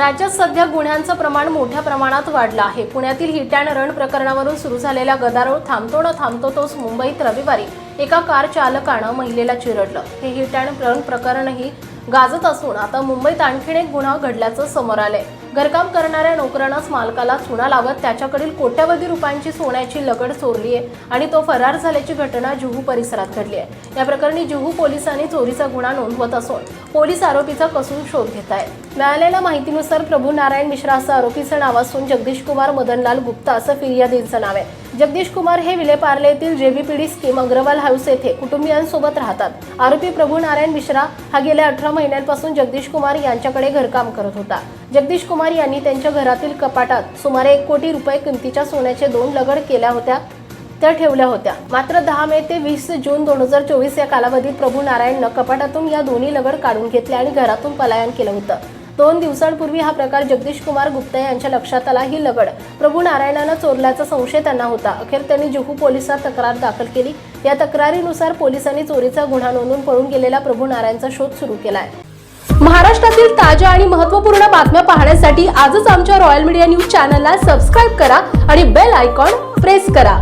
राज्यात सध्या गुन्ह्यांचं प्रमाण मोठ्या प्रमाणात वाढलं आहे. पुण्यातील हिट अँड रण प्रकरणावरून सुरू झालेला गदारोळ थांबतो न थांबतो तोच मुंबईत रविवारी एका कार चालकानं महिलेला चिरडलं. हे हिट अँड रन प्रकरणही गाजत असून आता मुंबईत आणखीन एक गुन्हा घडल्याचं समोर आलंय. घरकाम करणाऱ्या नोकरानंच मालकाला चुना लावत त्याच्याकडील कोट्यवधी रुपयांची सोन्याची लगड चोरली आहे आणि तो फरार झाल्याची घटना जुहू परिसरात घडली आहे या प्रकरणी जुहू पोलिसांनी चोरीचा गुन्हा नोंदवत असून पोलीस आरोपीचा कसून शोध घेत आहेत मिळालेल्या माहितीनुसार प्रभू नारायण मिश्रा असं आरोपीचं नाव असून जगदीश कुमार मदनलाल गुप्ता असं फिर्यादीचं नाव आहे. जगदीश कुमार हे विलेपार्ले येथील जेबीपीडी स्कीम अग्रवाल हाऊस येथे कुटुंबियांसोबत राहतात. आरोपी प्रभू नारायण मिश्रा हा गेल्या अठरा महिन्यांपासून जगदीश कुमार यांच्याकडे घरकाम करत होता. जगदीश कुमार यांनी त्यांच्या घरातील कपाटात सुमारे एक कोटी रुपये किमतीच्या सोन्याचे दोन लगड केल्या होत्या त्या ठेवल्या होत्या. मात्र दहा मे ते वीस जून दोन हजार चोवीस या कालावधीत प्रभू नारायणनं कपाटातून या दोन्ही लगड काढून घेतले आणि घरातून पलायन केलं होतं. दोन दिवसांपूर्वी हा प्रकार जगदीश कुमार गुप्ता यांच्या लक्षात आला. ही लगड प्रभू नारायणानं चोरल्याचा संशय त्यांना होता. अखेर त्यांनी जुहू पोलिसात तक्रार दाखल केली. या तक्रारीनुसार पोलिसांनी चोरीचा गुन्हा नोंदवून पळून गेलेला प्रभू नारायणचा शोध सुरू केलाय. महाराष्ट्रातील ताज्या आणि महत्त्वपूर्ण बातम्या पाहण्यासाठी आजच आमच्या रॉयल मीडिया न्यूज चॅनलला सबस्क्राईब करा आणि बेल आयकॉन प्रेस करा.